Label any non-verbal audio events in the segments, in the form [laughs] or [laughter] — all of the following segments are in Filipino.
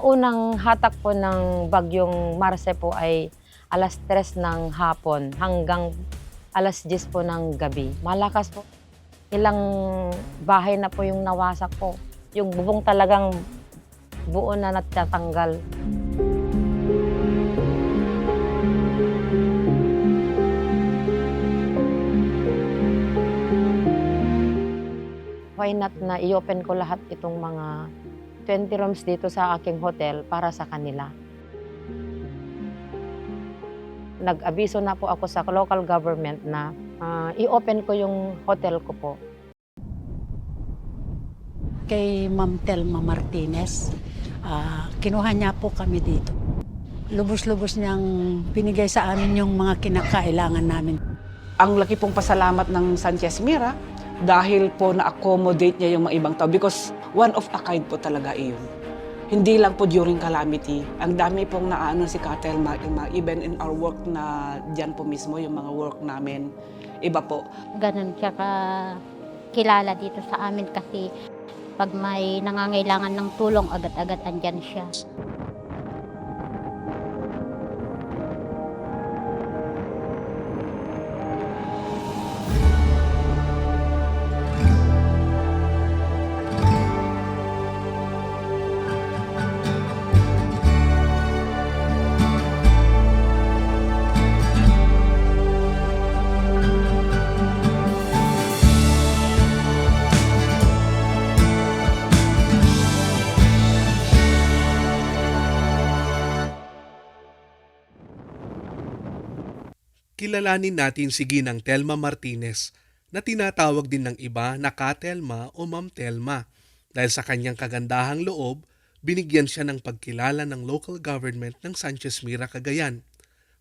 Ang unang hatak po ng bagyong Marce po ay alas 3 ng hapon hanggang alas 10 po ng gabi. Malakas po. Ilang bahay na po yung nawasak po. Yung bubong talagang buo na natatanggal. Why not na i-open ko lahat itong mga 20 rooms dito sa aking hotel para sa kanila. Nag-abiso na po ako sa local government na ah, i-open ko yung hotel ko po. kay Ma'am Telma Martinez. Ah, kinuha niya po kami dito. Lubos-lubos niyang binigay sa amin yung mga kinakailangan namin. ang laki pong pasalamat ng Sanchez Mira dahil po na-accommodate niya yung mga ibang tao because one of a kind po talaga iyon. Hindi lang po during calamity. Ang dami pong naano si Katelma, even in our work na dyan po mismo, yung mga work namin, iba po. ganun siya ka kilala dito sa amin kasi pag may nangangailangan ng tulong, agad-agad andyan siya. Kilalanin natin si Ginang Telma Martinez na tinatawag din ng iba na Katelma o Ma'am Telma dahil sa kanyang kagandahang loob, binigyan siya ng pagkilala ng local government ng Sanchez Mira, Cagayan.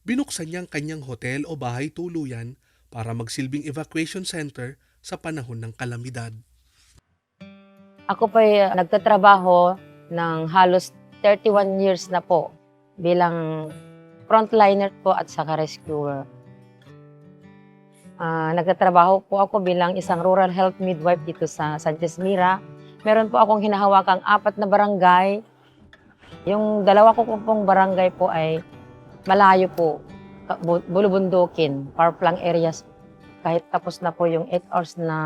Binuksan niya ang kanyang hotel o bahay tuluyan para magsilbing evacuation center sa panahon ng kalamidad. Ako po ay nagtatrabaho ng halos 31 years na po bilang frontliner po at saka rescuer. Ah, nagtatrabaho po ako bilang isang rural health midwife dito sa Sanchez Mira. Meron po akong hinahawakang apat na barangay. Yung dalawa ko pong barangay po ay malayo po, bulubundukin, parplang areas. Kahit tapos na po yung 8 hours na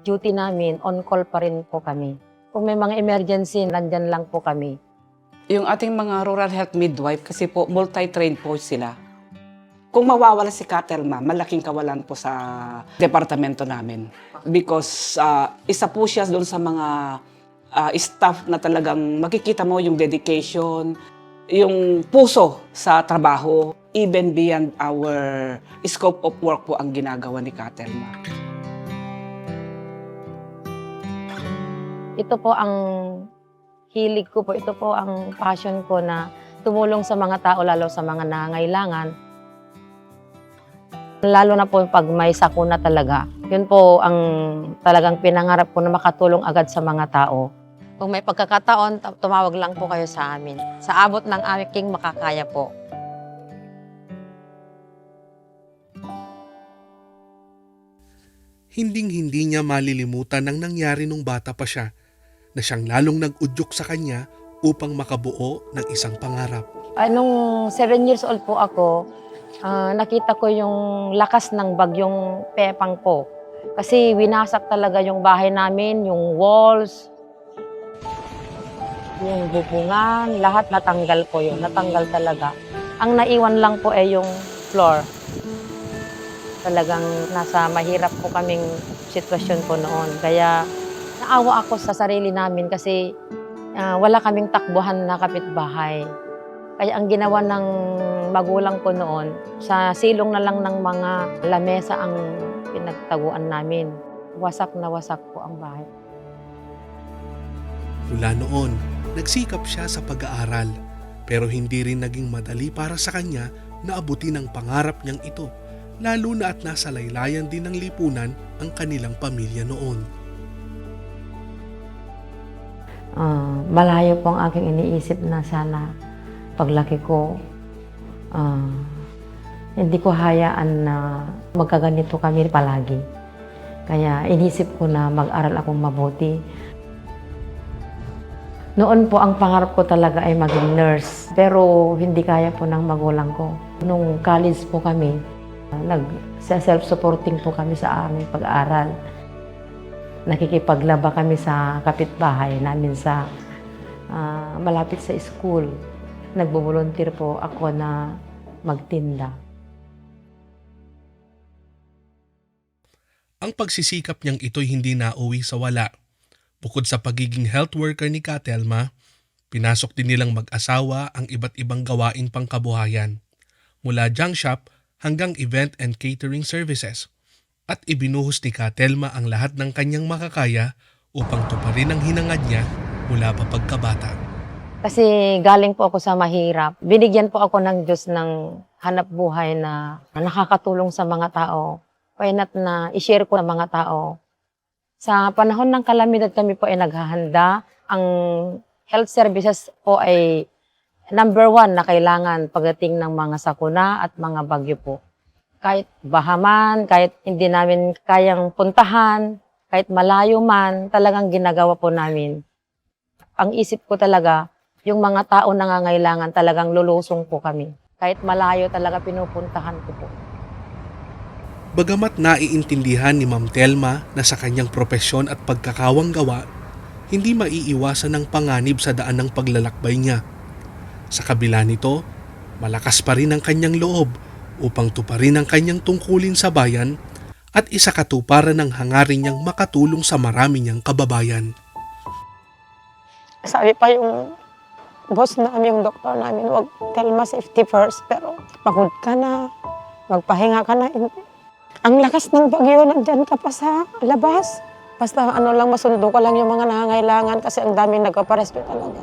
duty namin, on call pa rin po kami. Kung may mga emergency, nandyan lang po kami. Yung ating mga rural health midwife, kasi po multi-trained po sila. Kung mawawala si Katelma, malaking kawalan po sa departamento namin. Because ah, isa po siya doon sa mga ah, staff na talagang makikita mo yung dedication, yung puso sa trabaho, even beyond our scope of work po ang ginagawa ni Katelma. Ito po ang hilig ko po. Ito po ang passion ko na tumulong sa mga tao, lalo sa mga nangangailangan. Lalo na po pag may sakuna talaga. Yun po ang talagang pinangarap ko na makatulong agad sa mga tao. Kung may pagkakataon, ta- tumawag lang po kayo sa amin. Sa abot ng aking makakaya po. Hinding-hindi niya malilimutan ang nangyari nung bata pa siya na siyang lalong nag-udyok sa kanya upang makabuo ng isang pangarap. Ah, nung seven years old po ako, ah, nakita ko yung lakas ng bagyong Pepang po. Kasi winasak talaga yung bahay namin, yung walls, yung bubungan, lahat natanggal po yun. Natanggal talaga. Ang naiwan lang po ay yung floor. Talagang nasa mahirap po kaming sitwasyon po noon. Kaya naawa ako sa sarili namin kasi ah, wala kaming takbuhan na kapitbahay. Kaya ang ginawa ng magulang ko noon, sa silong na lang ng mga lamesa ang pinagtaguan namin. Wasak na wasak po ang bahay. Mula noon, nagsikap siya sa pag-aaral pero hindi rin naging madali para sa kanya na abutin ang pangarap niyang ito lalo na at nasa laylayan din ng lipunan ang kanilang pamilya noon. Ah, malayo po ang aking iniisip na sana paglaki ko, ah, hindi ko hayaan na magkaganito kami palagi. Kaya inisip ko na mag-aral akong mabuti. Noon po ang pangarap ko talaga ay maging nurse. Pero hindi kaya po ng magulang ko. Nung college po kami, nag-self-supporting po kami sa aming pag-aaral. Nakikipaglaba kami sa kapitbahay namin sa ah, malapit sa school. Nagbo-volunteer po ako na magtinda. Ang pagsisikap niyang ito'y hindi nauwi sa wala. Bukod sa pagiging health worker ni Katelma, pinasok din nilang mag-asawa ang iba't ibang gawaing pangkabuhayan. Mula junk shop hanggang event and catering services. At ibinuhos ni Katelma ang lahat ng kanyang makakaya upang tuparin ang hinangad niya mula pa pagkabata. Kasi galing po ako sa mahirap. Binigyan po ako ng Diyos ng hanap buhay na nakakatulong sa mga tao. Why not na i-share ko sa mga tao. Sa panahon ng kalamidad kami po ay naghahanda. Ang health services po ay number one na kailangan pagdating ng mga sakuna at mga bagyo po. Kahit bahaman, kahit hindi namin kayang puntahan, kahit malayo man, talagang ginagawa po namin. Ang isip ko talaga, yung mga tao nangangailangan talagang lulusong po kami. Kahit malayo talaga pinupuntahan ko po. Bagamat naiintindihan ni Ma'am Telma na sa kanyang propesyon at pagkakawang gawa, hindi maiiwasan ang panganib sa daan ng paglalakbay niya. Sa kabila nito, malakas pa rin ang kanyang loob upang tuparin ang kanyang tungkulin sa bayan at isa katuparan ng hangarin niyang makatulong sa marami niyang kababayan. sabi pa yung boss namin, yung doktor namin, wag Telma safety first. Pero pagod ka na, magpahinga ka na. Ang lakas ng bagyo, nandyan ka pa sa labas. Basta ano lang, masundo ka lang yung mga nangangailangan kasi ang daming nagpaparescue talaga.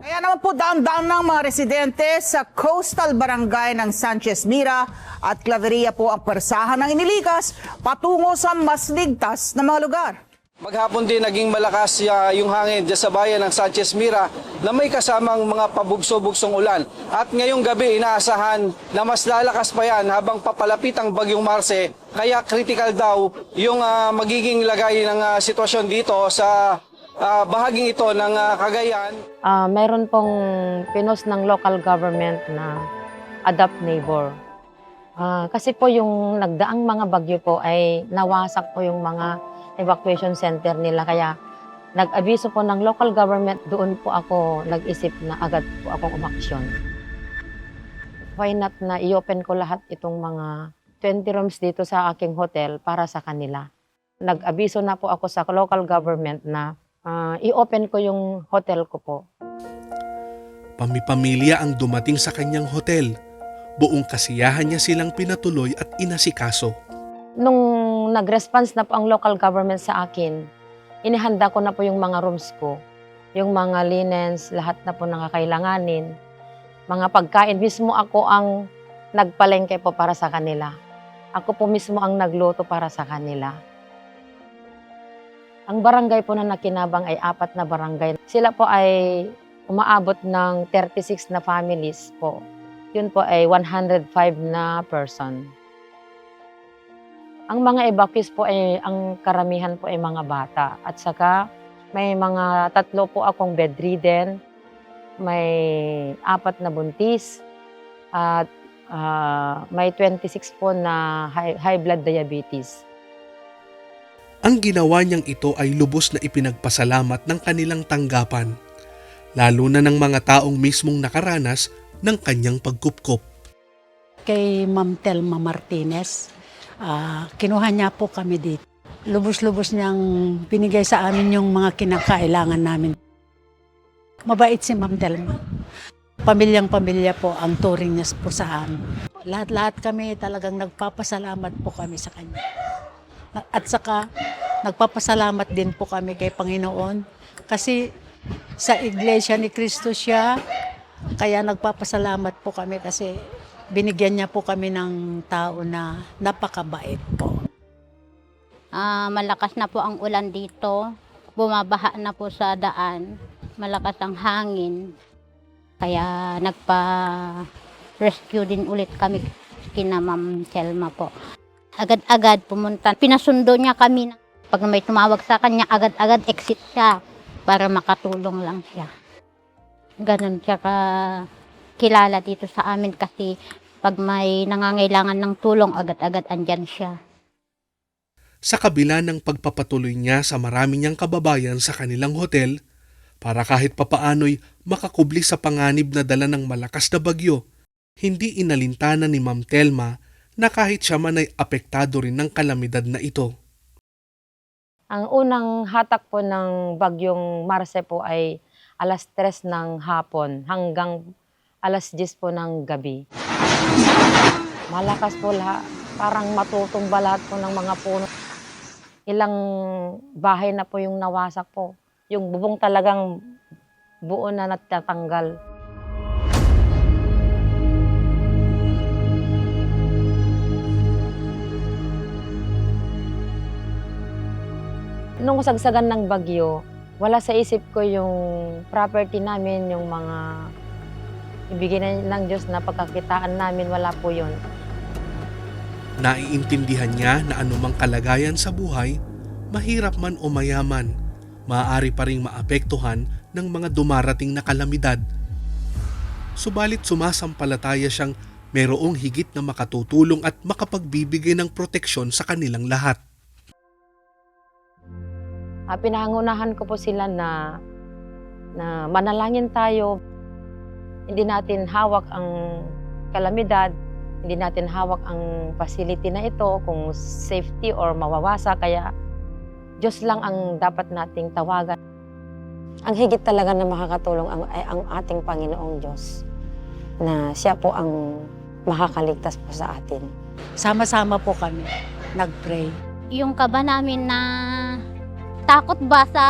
Kaya naman po daan-daan ng mga residente sa coastal barangay ng Sanchez Mira at Claveria po ang persahan ng inilikas patungo sa mas ligtas na mga lugar. Maghapon din naging malakas ah, yung hangin sa bayan ng Sanchez Mira na may kasamang mga pabugso-bugsong ulan. At ngayong gabi inaasahan na mas lalakas pa yan habang papalapit ang bagyong Marse. Kaya critical daw yung ah, magiging lagay ng ah, sitwasyon dito sa ah, bahaging ito ng ah, Cagayan. Ah, meron pong pinos ng local government na adopt neighbor. Ah, kasi po yung nagdaang mga bagyo po ay nawasak po yung mga evacuation center nila. Kaya nag-abiso po ng local government, doon po ako nag-isip na agad po akong umaksyon. Why not na i-open ko lahat itong mga 20 rooms dito sa aking hotel para sa kanila. Nag-abiso na po ako sa local government na ah, i-open ko yung hotel ko po. Pamipamilya ang dumating sa kanyang hotel. Buong kasiyahan niya silang pinatuloy at inasikaso. Nung nag-response na po ang local government sa akin, inihanda ko na po yung mga rooms ko. Yung mga linens, lahat na po nakakailanganin. Mga pagkain, mismo ako ang nagpalengke po para sa kanila. Ako po mismo ang nagluto para sa kanila. Ang barangay po na nakinabang ay apat na barangay. Sila po ay umaabot ng 36 na families po. Yun po ay 105 na person. Ang mga evacuees po ay, ang karamihan po ay mga bata. At saka may mga tatlo po akong bedridden, may apat na buntis, at ah, may 26 po na high, high blood diabetes. Ang ginawa niyang ito ay lubos na ipinagpasalamat ng kanilang tanggapan, lalo na ng mga taong mismong nakaranas ng kanyang pagkupkop. Kay Ma'am Telma Martinez, ah, kinuha niya po kami dito. Lubos-lubos niyang binigay sa amin yung mga kinakailangan namin. Mabait si Ma'am Telma. Pamilyang-pamilya po ang turing niya po sa amin. Lahat-lahat kami talagang nagpapasalamat po kami sa kanya. At saka, nagpapasalamat din po kami kay Panginoon kasi sa Iglesia ni Cristo siya, kaya nagpapasalamat po kami kasi binigyan niya po kami ng tao na napakabait po. Ah, malakas na po ang ulan dito. Bumabaha na po sa daan. Malakas ang hangin. Kaya nagpa-rescue din ulit kami kina Ma'am Selma po. Agad-agad pumunta. Pinasundo niya kami. Pag may tumawag sa kanya, agad-agad exit siya. para makatulong lang siya. Ganon siya ka kilala dito sa amin kasi pag may nangangailangan ng tulong, agad-agad andyan siya. Sa kabila ng pagpapatuloy niya sa marami niyang kababayan sa kanilang hotel, para kahit papaano'y makakubli sa panganib na dala ng malakas na bagyo, hindi inalintana ni Ma'am Telma na kahit siya man ay apektado rin ng kalamidad na ito. Ang unang hatak po ng bagyong Marce po ay alas 3 ng hapon hanggang alas 10 po ng gabi. Malakas po lahat. Parang matutumba lahat po ng mga puno. Ilang bahay na po yung nawasak po. Yung bubong talagang buo na natatanggal. Nung sagsagan ng bagyo, wala sa isip ko yung property namin, yung mga ibigay na ng Diyos na pagkakitaan namin, wala po yun. Naiintindihan niya na anumang kalagayan sa buhay, mahirap man o mayaman, maaari pa ring maapektuhan ng mga dumarating na kalamidad. Subalit sumasampalataya siyang merong higit na makatutulong at makapagbibigay ng proteksyon sa kanilang lahat. Ah, pinangunahan ko po sila na na manalangin tayo. Hindi natin hawak ang kalamidad, hindi natin hawak ang facility na ito kung safety or mawawasa kaya Diyos lang ang dapat nating tawagan. Ang higit talaga na makakatulong ang, ay ang ating Panginoong Diyos na siya po ang makakaligtas po sa atin. Sama-sama po kami, nag-pray. Yung kaba namin na takot ba sa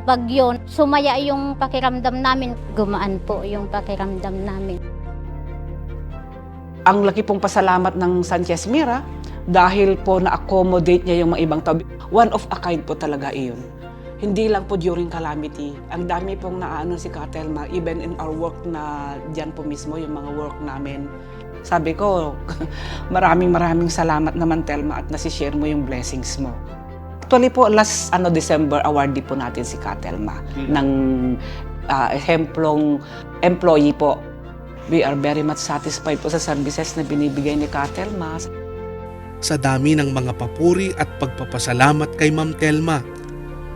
bagyo, sumaya yung pakiramdam namin, gumaan po yung pakiramdam namin. Ang laki pong pasalamat ng Sanchez Mira dahil po na-accommodate niya yung mga ibang tao. One of a kind po talaga iyon. Hindi lang po during calamity. Ang dami pong naano si Katelma, even in our work na dyan po mismo, yung mga work namin. Sabi ko, [laughs] maraming maraming salamat naman Telma at nasishare mo yung blessings mo. Actually po, last ano, December, awardee po natin si Katelma ng ah, ehemplong employee po. We are very much satisfied po sa services na binibigay ni Katelma. Sa dami ng mga papuri at pagpapasalamat kay Ma'am Telma,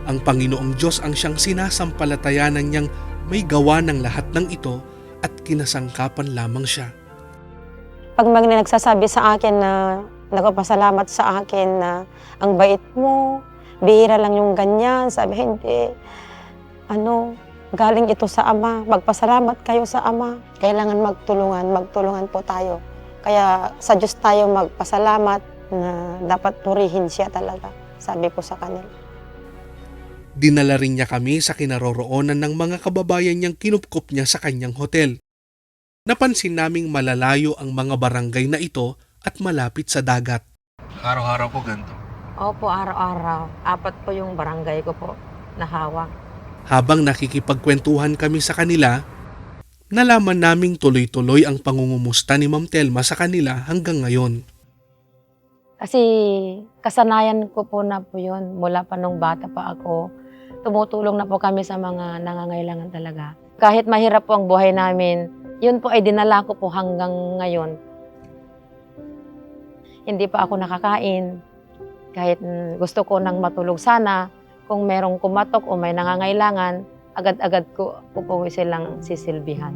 ang Panginoong Diyos ang siyang sinasampalatayanan niyang may gawa ng lahat ng ito at kinasangkapan lamang siya. Pag mag nagsasabi sa akin na nagpapasalamat sa akin na ang bait mo, bihira lang yung ganyan, sabi hindi, ano, galing ito sa Ama, magpasalamat kayo sa Ama. Kailangan magtulungan, magtulungan po tayo. Kaya sa Diyos tayo magpasalamat na dapat purihin siya talaga, sabi ko sa kanila. Dinala rin niya kami sa kinaroroonan ng mga kababayan niyang kinupkop niya sa kanyang hotel. Napansin naming malalayo ang mga barangay na ito at malapit sa dagat. Araw-araw po ganito. Opo, araw-araw. Apat po yung barangay ko po na hawak. Habang nakikipagkwentuhan kami sa kanila, nalaman naming tuloy-tuloy ang pangungumusta ni Ma'am Telma sa kanila hanggang ngayon. Kasi kasanayan ko po na po yun. Mula pa nung bata pa ako, tumutulong na po kami sa mga nangangailangan talaga. Kahit mahirap po ang buhay namin, yun po ay dinala ko po hanggang ngayon. Hindi pa ako nakakain. Kahit gusto ko nang matulog sana, kung merong kumatok o may nangangailangan, agad-agad ko po silang sisilbihan.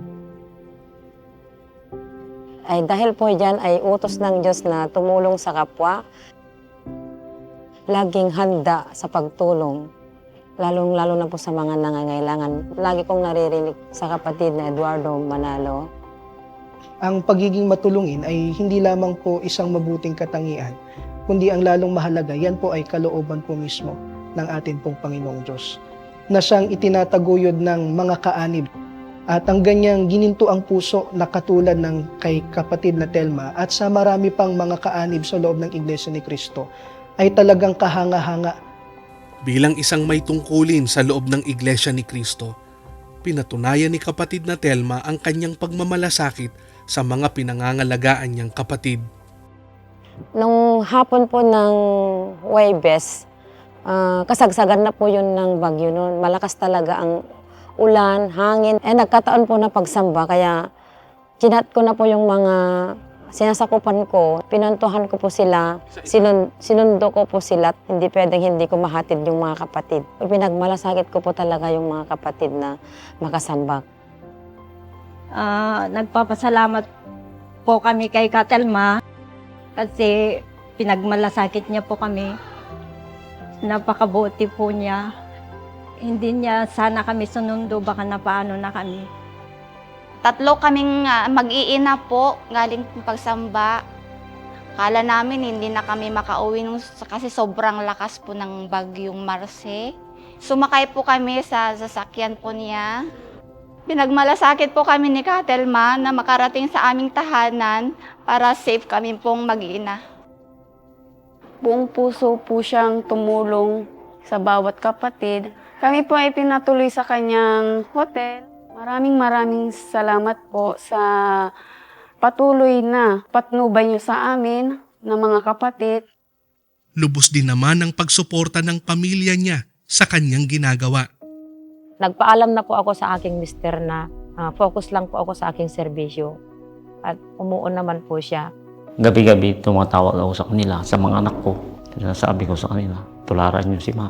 Ay dahil po dyan ay utos ng Diyos na tumulong sa kapwa, laging handa sa pagtulong, lalong-lalo na po sa mga nangangailangan. Lagi kong naririnig sa kapatid na Eduardo Manalo, ang pagiging matulungin ay hindi lamang po isang mabuting katangian, kundi ang lalong mahalaga, yan po ay kalooban po mismo ng atin pong Panginoong Diyos na siyang itinataguyod ng mga kaanib. At ang ganyang gininto ang puso na katulad ng kay kapatid na Telma at sa marami pang mga kaanib sa loob ng Iglesia ni Cristo ay talagang kahanga-hanga Bilang isang may tungkulin sa loob ng Iglesia ni Kristo, pinatunayan ni kapatid na Telma ang kanyang pagmamalasakit sa mga pinangangalagaan niyang kapatid. Nung hapon po ng Huwebes, ah, kasagsagan na po yun ng bagyo noon. Malakas talaga ang ulan, hangin. Eh, nagkataon po na pagsamba, kaya kinat ko na po yung mga sinasakupan ko. Pinantuhan ko po sila, sinun, sinundo ko po sila. Hindi pwedeng hindi ko mahatid yung mga kapatid. Pinagmalasakit ko po talaga yung mga kapatid na makasambak. Ah, nagpapasalamat po kami kay Katelma kasi pinagmalasakit niya po kami. Napakabuti po niya. Hindi niya sana kami sunundo, baka napaano na kami. Tatlo kaming ah, mag-iina po, galing pagsamba. Kala namin hindi na kami makauwi nung, kasi sobrang lakas po ng bagyong Marse. Sumakay po kami sa sasakyan po niya. Pinagmalasakit po kami ni Katelma na makarating sa aming tahanan para safe kami pong mag-iina. buong puso po siyang tumulong sa bawat kapatid. Kami po ay pinatuloy sa kanyang hotel. Maraming maraming salamat po sa patuloy na patnubay niyo sa amin ng mga kapatid. Lubos din naman ang pagsuporta ng pamilya niya sa kanyang ginagawa. Nagpaalam na po ako sa aking mister na ah, focus lang po ako sa aking serbisyo. At umuon naman po siya. Gabi-gabi tumatawag ako sa kanila, sa mga anak ko. Sinasabi ko sa kanila, tularan niyo si ma.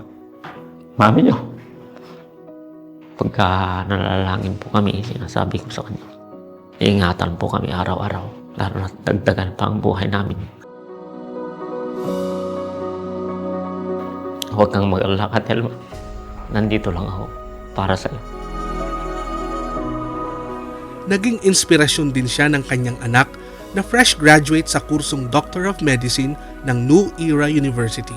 Mami niyo. Pagka nalalangin po kami, sinasabi ko sa kanya, iingatan po kami araw-araw. Lalo na dagdagan pa ang buhay namin. Huwag kang mag-alala, Katelma. Nandito lang ako para sa iyo. Naging inspirasyon din siya ng kanyang anak na fresh graduate sa kursong Doctor of Medicine ng New Era University.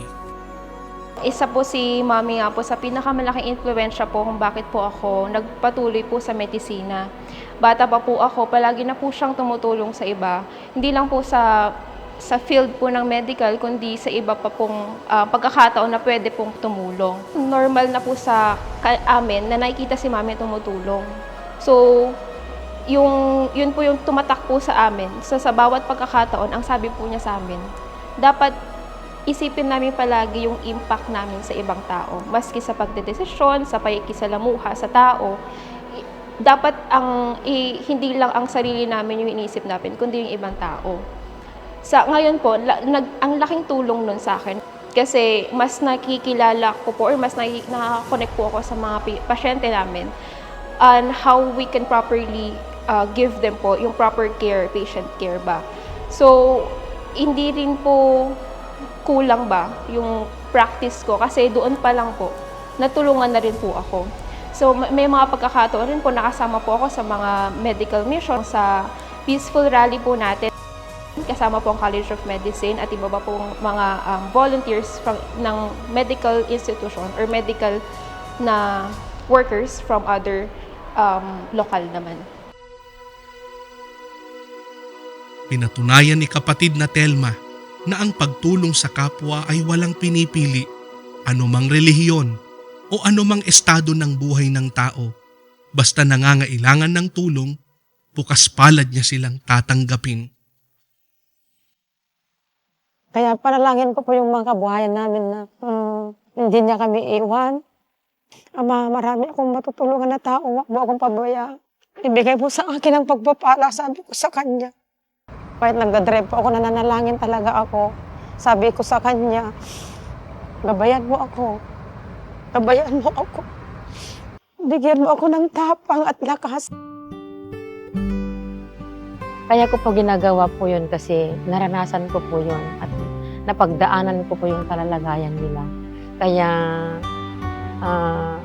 Isa po si mami nga po sa pinakamalaking influensya po kung bakit po ako nagpatuloy po sa medisina. Bata pa po ako, palagi na po siyang tumutulong sa iba. Hindi lang po sa sa field po ng medical, kundi sa iba pa pong ah, pagkakataon na pwede pong tumulong. Normal na po sa amin na nakikita si mami tumutulong. So, yung, yun po yung tumatak po sa amin. So, sa bawat pagkakataon, ang sabi po niya sa amin, dapat isipin namin palagi yung impact namin sa ibang tao. Maski sa pagdedesisyon, sa pakikisalamuha sa tao, dapat ang i- hindi lang ang sarili namin yung iniisip namin, kundi yung ibang tao. Sa ngayon po, la, nag, ang laking tulong nun sa akin kasi mas nakikilala ko po or mas nakaka-connect po ako sa mga pasyente namin on how we can properly uh, give them po yung proper care, patient care ba. So, hindi rin po kulang ba yung practice ko kasi doon pa lang po, natulungan na rin po ako. So, ma- may mga pagkakataon rin po nakasama po ako sa mga medical mission sa peaceful rally po natin. Kasama po ang College of Medicine at iba pa pong mga um, volunteers from, ng medical institution or medical na workers from other um, lokal naman. Pinatunayan ni kapatid na Telma na ang pagtulong sa kapwa ay walang pinipili, anumang relihiyon o anumang estado ng buhay ng tao. Basta nangangailangan ng tulong, bukas palad niya silang tatanggapin. Kaya panalangin ko po yung mga kabuhayan namin na mm, hindi niya kami iwan. Ama, marami akong matutulungan na tao. Huwag mo akong pabayaan. Ibigay mo sa akin ang pagpapala, sabi ko sa kanya. Kahit nagdadrive po ako, nananalangin talaga ako. Sabi ko sa kanya, gabayan mo ako. Gabayan mo ako. Bigyan mo ako ng tapang at lakas. Kaya ko po ginagawa po yun kasi naranasan ko po yun at napagdaanan ko po yung kalalagayan nila. Kaya ah,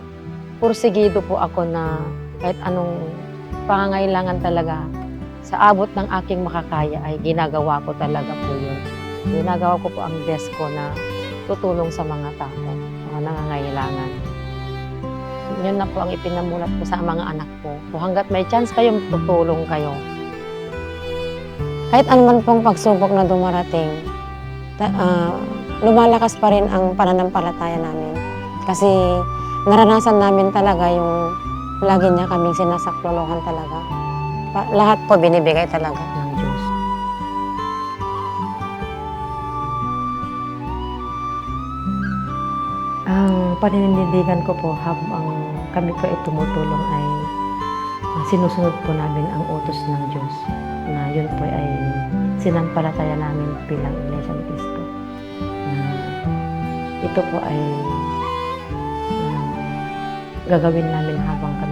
pursigido po ako na kahit anong pangangailangan talaga sa abot ng aking makakaya ay ginagawa ko talaga po yun. Ginagawa ko po ang best ko na tutulong sa mga tao, mga nangangailangan. Yun na po ang ipinamulat ko sa mga anak ko. So hanggat may chance kayo, tutulong kayo. Kahit anuman pong pagsubok na dumarating, ah, lumalakas pa rin ang pananampalataya namin. Kasi naranasan namin talaga yung lagi niya kaming sinasaklolohan talaga. Pa- lahat po binibigay talaga ng Diyos. paninindigan ko po habang kami po ay tumutulong ay ah, sinusunod po namin ang utos ng Diyos na yun po ay sinampalataya namin bilang Iglesia ni Cristo. Na ito po ay ah, gagawin namin habang kami